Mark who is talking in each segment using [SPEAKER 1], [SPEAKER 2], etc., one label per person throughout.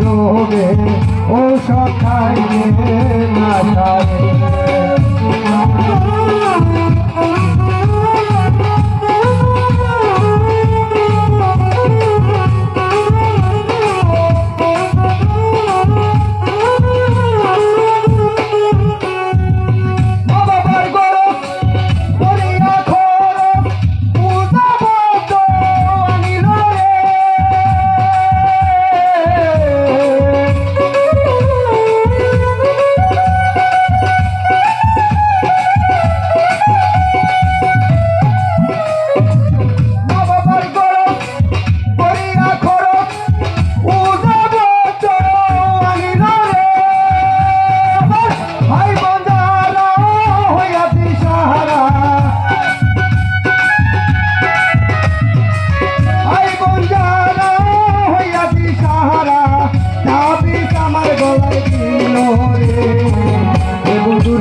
[SPEAKER 1] রোগে ও খাইলে না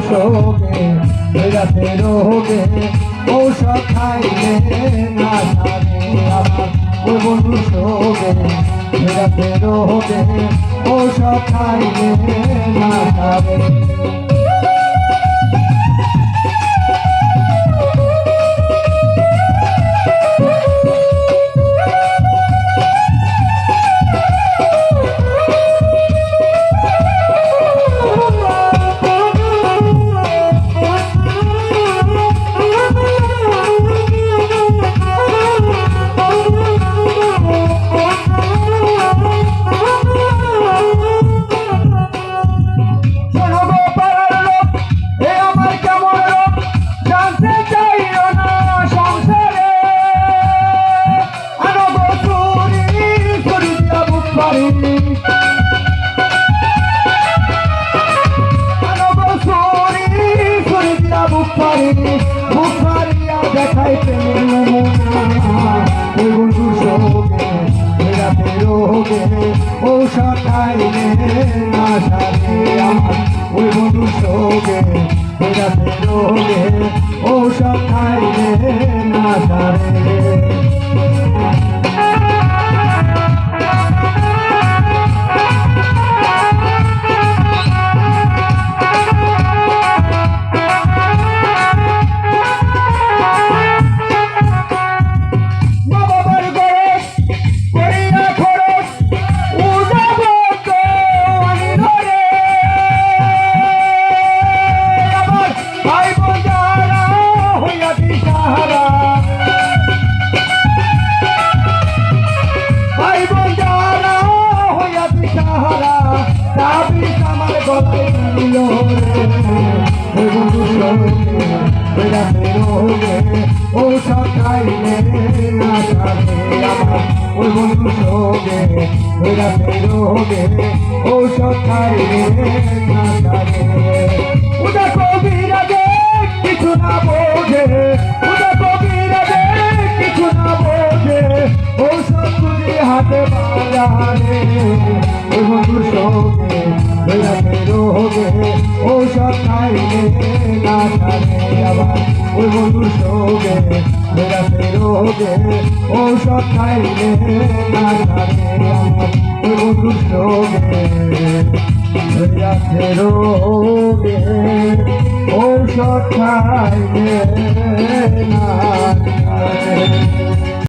[SPEAKER 1] বন্ধুর বেড়াতে রোগে ঔষধ খাইলে না সারে আমার ও বন্ধু সঙ্গে বেড়াতে রোগে ঔষধ খাইলে না সারে পারি। বুক পারিয়া দেখাইতে নমুনা। ওই বন্ধুর সঙ্গে, রাতে রোগে, ঔষধ খাইলে না সারে আমার ওই বন্ধুর সঙ্গে রাতে রোগে না সারে ঔষধ খাইলে না সারে আমার ওই বন্ধু সঙ্গে ওই রাতে রোগে ঔষধ খাইলে না সারে উদা কবিরা দে কিছু না বোঝে উদা কবিরা দে কিছু না বোঝে ঔষধ তুলি হাতে বাজারে ওই সঙ্গে ওই রাতে রোগে ঔষধ খাইলে না সারে আবার ওই বন্ধুর সঙ্গে ওই রাতে রোগে ঔষধ খাইলে না সারে আমার ওই বন্ধুর সঙ্গে ওই রাতে রোগে ঔষধ খাইলে না সারে